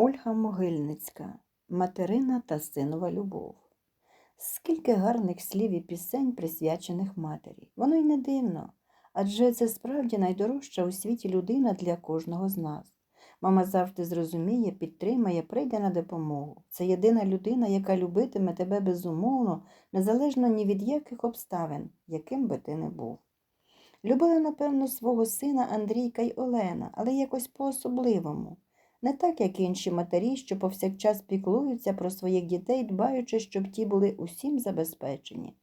Ольга Могильницька Материна та синова любов. Скільки гарних слів і пісень, присвячених матері. Воно й не дивно, адже це справді найдорожча у світі людина для кожного з нас. Мама завжди зрозуміє, підтримає, прийде на допомогу. Це єдина людина, яка любитиме тебе безумовно, незалежно ні від яких обставин, яким би ти не був. Любила, напевно, свого сина Андрійка й Олена, але якось по-особливому. Не так, як інші матері, що повсякчас піклуються про своїх дітей, дбаючи, щоб ті були усім забезпечені,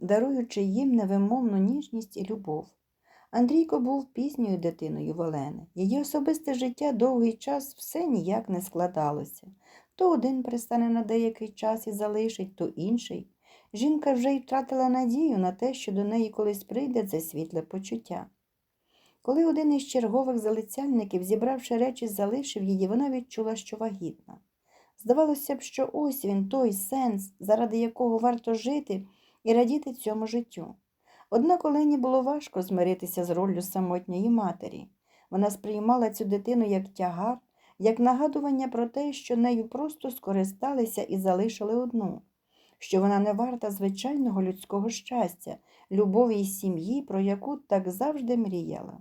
даруючи їм невимовну ніжність і любов. Андрійко був пізньою дитиною в Олени. Її особисте життя довгий час все ніяк не складалося. То один пристане на деякий час і залишить, то інший. Жінка вже й втратила надію на те, що до неї колись прийде це світле почуття. Коли один із чергових залицяльників, зібравши речі, залишив її, вона відчула, що вагітна. Здавалося б, що ось він той сенс, заради якого варто жити і радіти цьому життю. Однак Олені було важко змиритися з роллю самотньої матері. Вона сприймала цю дитину як тягар, як нагадування про те, що нею просто скористалися і залишили одну, що вона не варта звичайного людського щастя, любові й сім'ї, про яку так завжди мріяла.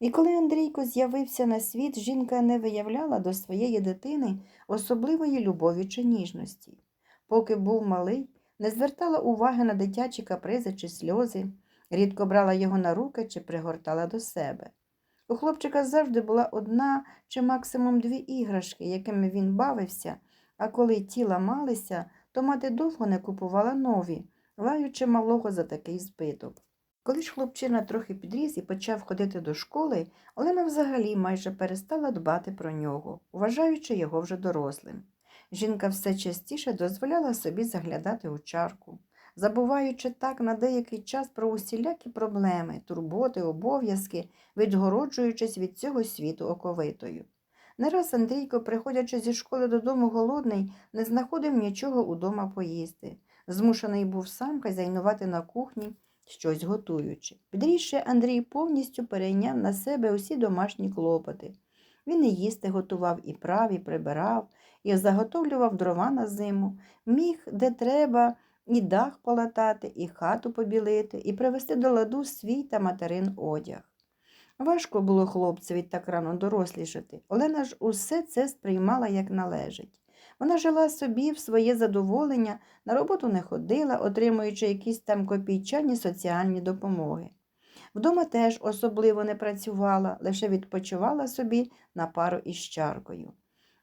І коли Андрійко з'явився на світ, жінка не виявляла до своєї дитини особливої любові чи ніжності. Поки був малий, не звертала уваги на дитячі капризи чи сльози, рідко брала його на руки чи пригортала до себе. У хлопчика завжди була одна чи максимум дві іграшки, якими він бавився, а коли ті ламалися, то мати довго не купувала нові, лаючи малого за такий збиток. Коли ж хлопчина трохи підріс і почав ходити до школи, Олена взагалі майже перестала дбати про нього, вважаючи його вже дорослим. Жінка все частіше дозволяла собі заглядати у чарку, забуваючи так на деякий час про усілякі проблеми, турботи, обов'язки, відгороджуючись від цього світу оковитою. Не раз Андрійко, приходячи зі школи додому голодний, не знаходив нічого удома поїсти. Змушений був сам хазяйнувати на кухні щось готуючи. Підрісши, Андрій повністю перейняв на себе усі домашні клопоти. Він і їсти готував, і прав, і прибирав, і заготовлював дрова на зиму, міг, де треба, і дах полатати, і хату побілити, і привести до ладу свій та материн одяг. Важко було хлопцеві так рано дорослішати. Олена ж усе це сприймала як належить. Вона жила собі в своє задоволення, на роботу не ходила, отримуючи якісь там копійчані соціальні допомоги. Вдома теж особливо не працювала, лише відпочивала собі на пару із чаркою.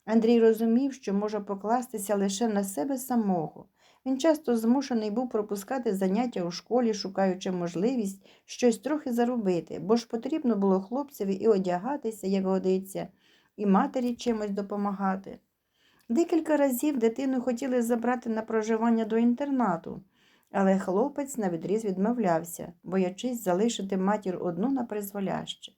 Андрій розумів, що може покластися лише на себе самого. Він часто змушений був пропускати заняття у школі, шукаючи можливість щось трохи заробити, бо ж потрібно було хлопцеві і одягатися, як годиться, і матері чимось допомагати. Декілька разів дитину хотіли забрати на проживання до інтернату, але хлопець навідріз відмовлявся, боячись залишити матір одну на призволяще.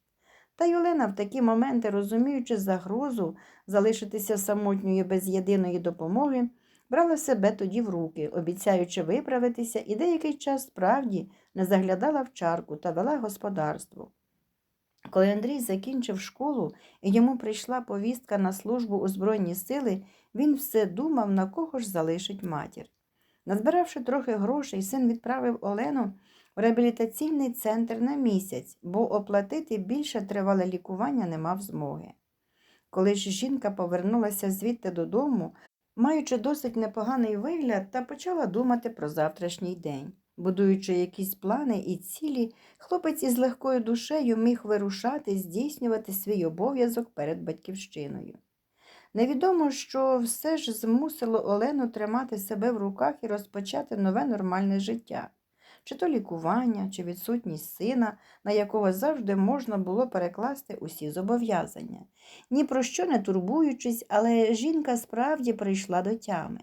Та й Олена в такі моменти, розуміючи загрозу залишитися самотньою без єдиної допомоги, брала себе тоді в руки, обіцяючи виправитися, і деякий час справді не заглядала в чарку та вела господарство. Коли Андрій закінчив школу і йому прийшла повістка на службу у Збройні сили, він все думав, на кого ж залишить матір. Назбиравши трохи грошей, син відправив Олену в реабілітаційний центр на місяць, бо оплатити більше тривале лікування не мав змоги. Коли ж жінка повернулася звідти додому, маючи досить непоганий вигляд, та почала думати про завтрашній день. Будуючи якісь плани і цілі, хлопець із легкою душею міг вирушати, здійснювати свій обов'язок перед батьківщиною. Невідомо, що все ж змусило Олену тримати себе в руках і розпочати нове нормальне життя, чи то лікування, чи відсутність сина, на якого завжди можна було перекласти усі зобов'язання. Ні про що не турбуючись, але жінка справді прийшла до тями.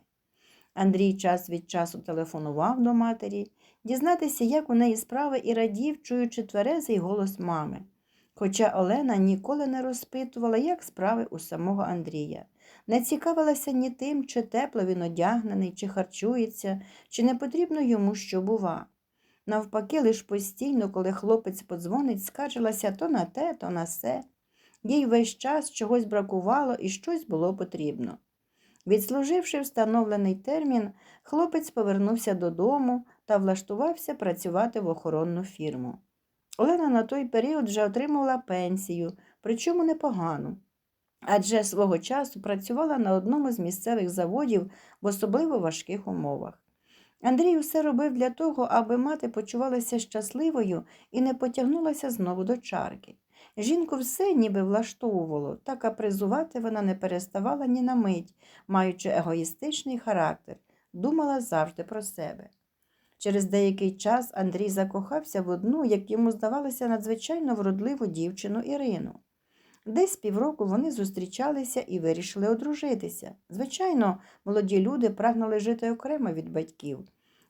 Андрій час від часу телефонував до матері, дізнатися, як у неї справи, і радів, чуючи тверезий голос мами. Хоча Олена ніколи не розпитувала, як справи у самого Андрія, не цікавилася ні тим, чи тепло він одягнений, чи харчується, чи не потрібно йому що бува. Навпаки, лиш постійно, коли хлопець подзвонить, скаржилася то на те, то на се. Їй весь час чогось бракувало і щось було потрібно. Відслуживши встановлений термін, хлопець повернувся додому та влаштувався працювати в охоронну фірму. Олена на той період вже отримувала пенсію, причому непогану, адже свого часу працювала на одному з місцевих заводів в особливо важких умовах. Андрій усе робив для того, аби мати почувалася щасливою і не потягнулася знову до чарки. Жінку все ніби влаштовувало, та капризувати вона не переставала ні на мить, маючи егоїстичний характер, думала завжди про себе. Через деякий час Андрій закохався в одну, як йому здавалося, надзвичайно вродливу дівчину Ірину. Десь півроку вони зустрічалися і вирішили одружитися. Звичайно, молоді люди прагнули жити окремо від батьків.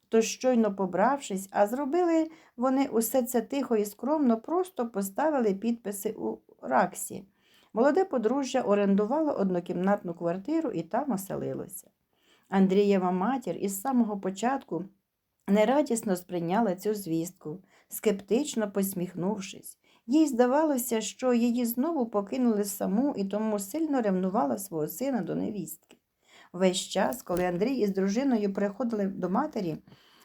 Тож, щойно побравшись, а зробили вони усе це тихо і скромно, просто поставили підписи у Раксі. Молоде подружжя орендувало однокімнатну квартиру і там оселилося. Андрієва матір із самого початку нерадісно сприйняла цю звістку, скептично посміхнувшись. Їй здавалося, що її знову покинули саму і тому сильно ревнувала свого сина до невістки. Весь час, коли Андрій із дружиною приходили до матері,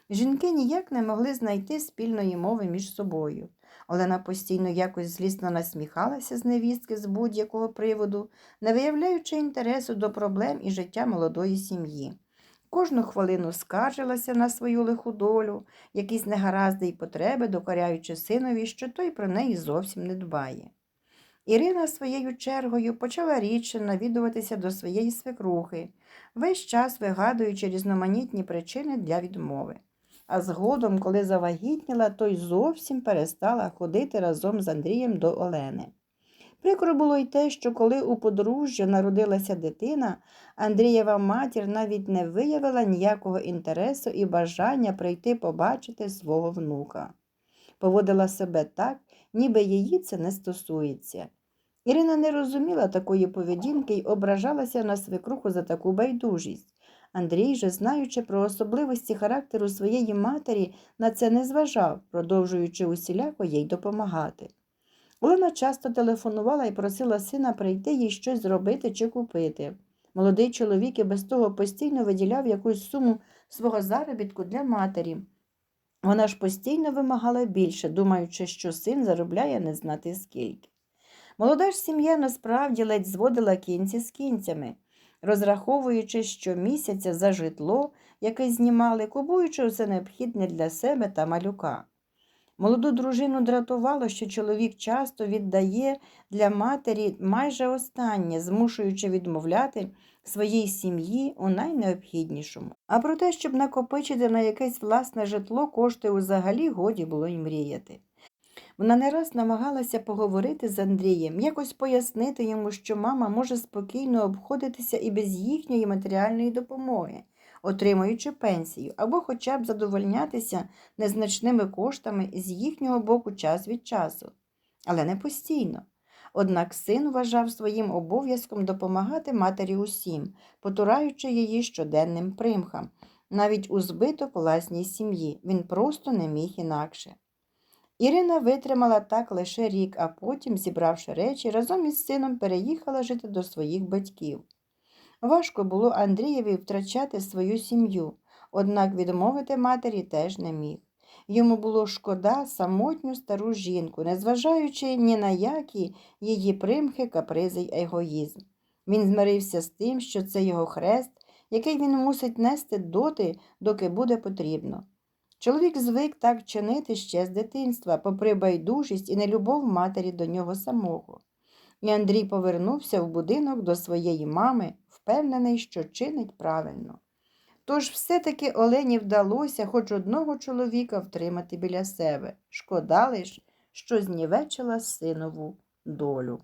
жінки ніяк не могли знайти спільної мови між собою. Олена постійно якось злісно насміхалася з невістки з будь-якого приводу, не виявляючи інтересу до проблем і життя молодої сім'ї. Кожну хвилину скаржилася на свою лиху долю, якісь негаразди й потреби, докоряючи синові, що той про неї зовсім не дбає. Ірина своєю чергою почала рідше навідуватися до своєї свекрухи, весь час вигадуючи різноманітні причини для відмови. А згодом, коли завагітніла, той зовсім перестала ходити разом з Андрієм до Олени. Прикро було й те, що коли у подружжя народилася дитина, Андрієва матір навіть не виявила ніякого інтересу і бажання прийти побачити свого внука. Поводила себе так, ніби її це не стосується. Ірина не розуміла такої поведінки й ображалася на свекруху за таку байдужість. Андрій же, знаючи про особливості характеру своєї матері, на це не зважав, продовжуючи усіляко їй допомагати. Олена часто телефонувала і просила сина прийти їй щось зробити чи купити. Молодий чоловік і без того постійно виділяв якусь суму свого заробітку для матері. Вона ж постійно вимагала більше, думаючи, що син заробляє не знати скільки. Молода ж сім'я насправді ледь зводила кінці з кінцями, розраховуючи щомісяця за житло, яке знімали, купуючи все необхідне для себе та малюка. Молоду дружину дратувало, що чоловік часто віддає для матері майже останнє, змушуючи відмовляти своїй сім'ї у найнеобхіднішому. А про те, щоб накопичити на якесь власне житло, кошти взагалі годі було й мріяти. Вона не раз намагалася поговорити з Андрієм, якось пояснити йому, що мама може спокійно обходитися і без їхньої матеріальної допомоги, отримуючи пенсію, або хоча б задовольнятися незначними коштами з їхнього боку час від часу, але не постійно. Однак син вважав своїм обов'язком допомагати матері усім, потураючи її щоденним примхам, навіть у збиток власній сім'ї. Він просто не міг інакше. Ірина витримала так лише рік, а потім, зібравши речі, разом із сином переїхала жити до своїх батьків. Важко було Андрієві втрачати свою сім'ю, однак відмовити матері теж не міг. Йому було шкода самотню стару жінку, незважаючи ні на які її примхи, капризи й егоїзм. Він змирився з тим, що це його хрест, який він мусить нести доти, доки буде потрібно. Чоловік звик так чинити ще з дитинства, попри байдужість і нелюбов матері до нього самого. І Андрій повернувся в будинок до своєї мами, впевнений, що чинить правильно. Тож все-таки Олені вдалося хоч одного чоловіка втримати біля себе. Шкода лиш, що знівечила синову долю.